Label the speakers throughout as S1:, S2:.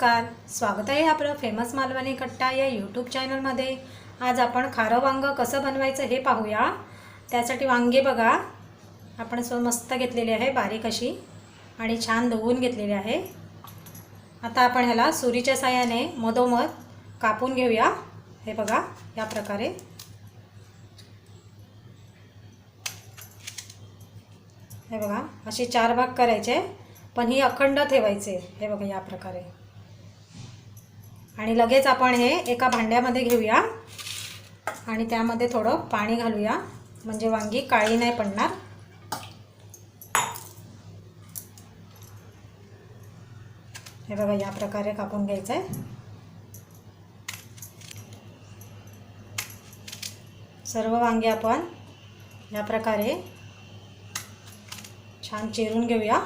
S1: नमस्कार. स्वागत आहे आपलं फेमस मालवणी कट्टा या यूट्यूब चॅनलमध्ये आज आपण खारं वांगं कसं बनवायचं हे पाहूया. त्यासाठी वांगे बघा. आपण स्व मस्त घेतलेली आहे बारीक अशी. आणि छान धुवून घेतलेली आहे. आता आपण ह्याला सुरीच्या साह्याने मधोमध कापून घेऊया. हे बघा या प्रकारे. हे बघा असे चार भाग करायचे पण ही अखंड ठेवायचे. हे बघा या प्रकारे. आणि लगेच आपण हे एका भांड्यामध्ये घेऊया. आणि त्यामध्ये थोडं पाणी घालूया. म्हणजे वांगी काळी नाही पडणार. हे बघा या प्रकारे कापून घ्यायचं आहे सर्व वांगे आपण या प्रकारे छान चिरून घेऊया.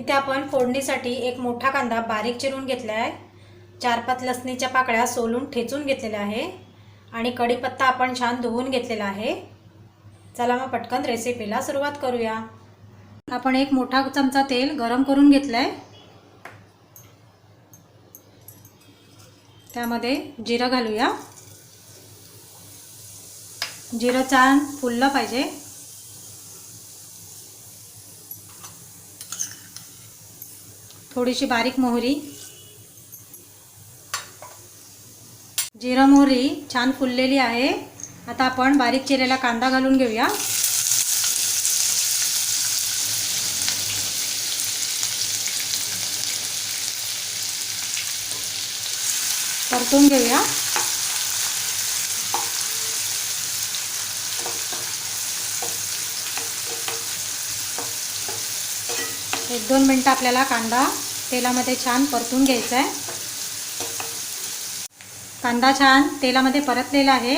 S1: इथे आपण फोडणीसाठी एक मोठा कांदा बारीक चिरून घेतला आहे चार पाच लसणीच्या पाकळ्या सोलून ठेचून घेतलेल्या आहे. आणि कढीपत्ता आपण छान धुवून घेतलेला आहे. चला मग पटकन रेसिपीला सुरुवात करूया. आपण एक मोठा चमचा तेल गरम करून घेतलं आहे त्यामध्ये जिरं घालूया. जिरं छान फुललं पाहिजे. थोडीशी बारीक मोहरी जिरा मोहरी छान फुललेली आहे. आता आपण बारीक चिरेला कांदा घालून घेऊया. परतून घेऊया. एक दोन मिनटं आपल्याला कांदा तेलामध्ये छान परतून घ्यायचा आहे. कांदा छान तेलामध्ये परतलेला आहे.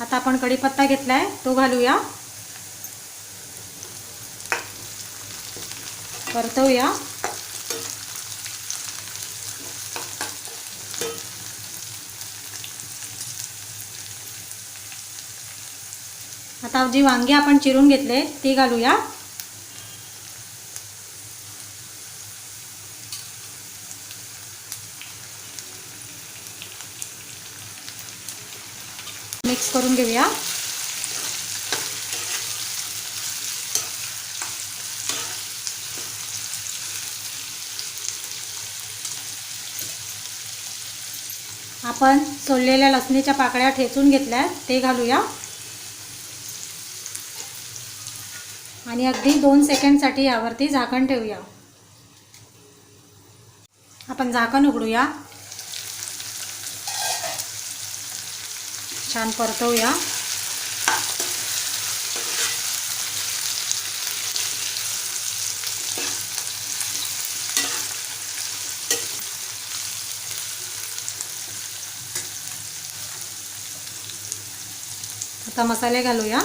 S1: आता आपण कढीपत्ता घेतला आहे तो घालूया. परतवूया. आता जी वांगी आपण चिरून घेतले ती घालूया. मिक्स करून घेऊया. आपण सोललेल्या लसणीच्या पाकळ्या ठेचून घेतल्या ते घालूया. आणि अगदी दोन सेकंडसाठी यावरती झाकण ठेवूया. आपण झाकण उघडूया. छान परतवूया. आता मसाले घालूया.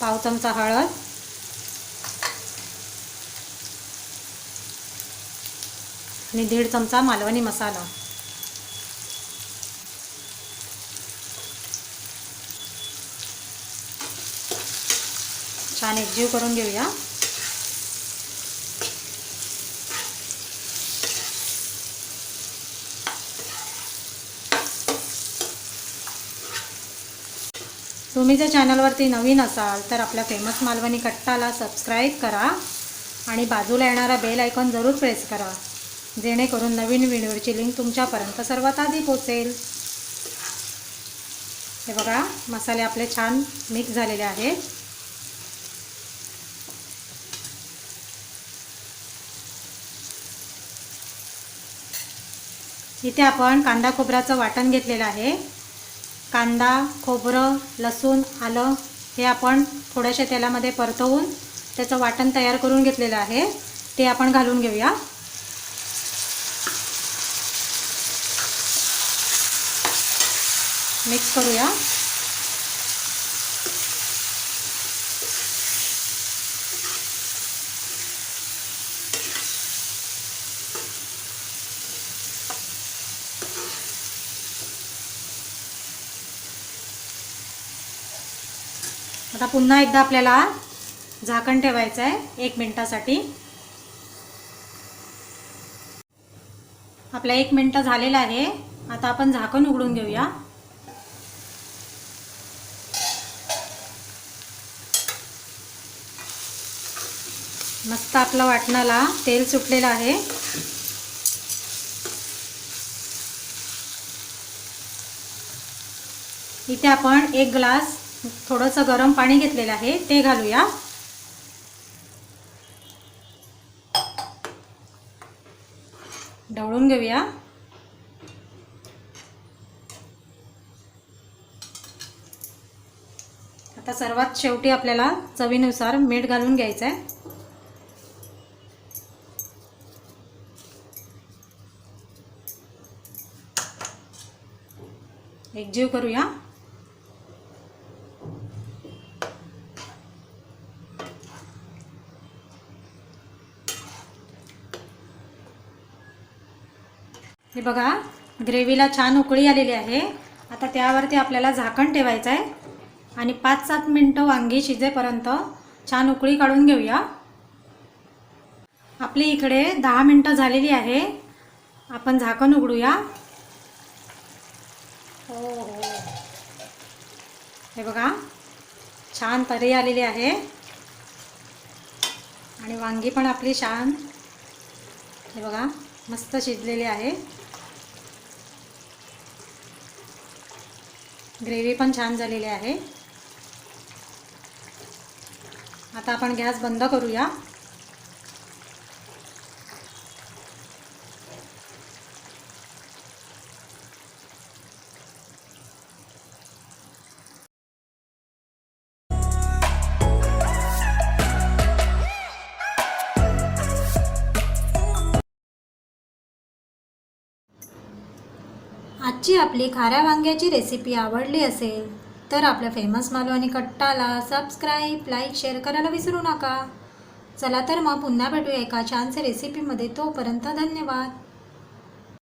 S1: पाव चमचा हळद. आणि दीड चमचा मालवणी मसाला. छान एकजीव करून घेऊया. तुम्ही जर चॅनलवरती नवीन असाल तर आपल्या फेमस मालवणी कट्टाला सबस्क्राईब करा आणि बाजूला येणारा बेल आयकॉन जरूर प्रेस करा. जेणेकरून नवीन व्हिडिओची लिंक तुमच्यापर्यंत सर्वात आधी पोचेल हे बघा मसाले आपले छान मिक्स झालेले आहेत. इथे आपण कांदा खोबऱ्याचं वाटण घेतलेलं आहे. कांदा खोबरं लसूण आलं हे आपण थोड्याशा तेलामध्ये परतवून त्याचं वाटण तयार करून घेतलेलं आहे. ते आपण घालून घेऊया. मिक्स करूया. आता पुन्हा एकदा आपल्याला झाकण ठेवायचं आहे एक मिनटासाठी. आपला एक मिनटं झालेला आहे. आता आपण झाकण उघडून घेऊया. मस्त आपलं वाटणाला तेल सुटलेलं आहे. इथे आपण एक ग्लास थोडंसं गरम पाणी घेतलेलं आहे ते घालूया. ढवळून घेऊया. आता सर्वात शेवटी आपल्याला चवीनुसार मीठ घालून घ्यायचं आहे एकजीव करूया. बघा ग्रेव्हीला छान उकळी आलेली आहे. आता त्यावरती आपल्याला झाकण ठेवायचं आहे. आणि पाच सात मिनटं वांगी शिजेपर्यंत छान उकळी काढून घेऊया. आपली इकडे दहा मिनटं झालेली आहे. आपण झाकण उघडूया. हो हो हे बघा छान तरी आलेली आहे. आणि वांगी पण आपली छान हे बघा मस्त शिजलेली आहे. ग्रेव्ही पण छान झालेली आहे. आता आपण गॅस बंद करूया. आजची आपली खाऱ्या वांग्याची रेसिपी आवडली असेल तर आपल्या फेमस मालवणी कट्टाला सबस्क्राईब लाईक शेअर करायला विसरू नका. चला तर मग पुन्हा भेटूया एका छानसे रेसिपीमध्ये तोपर्यंत धन्यवाद.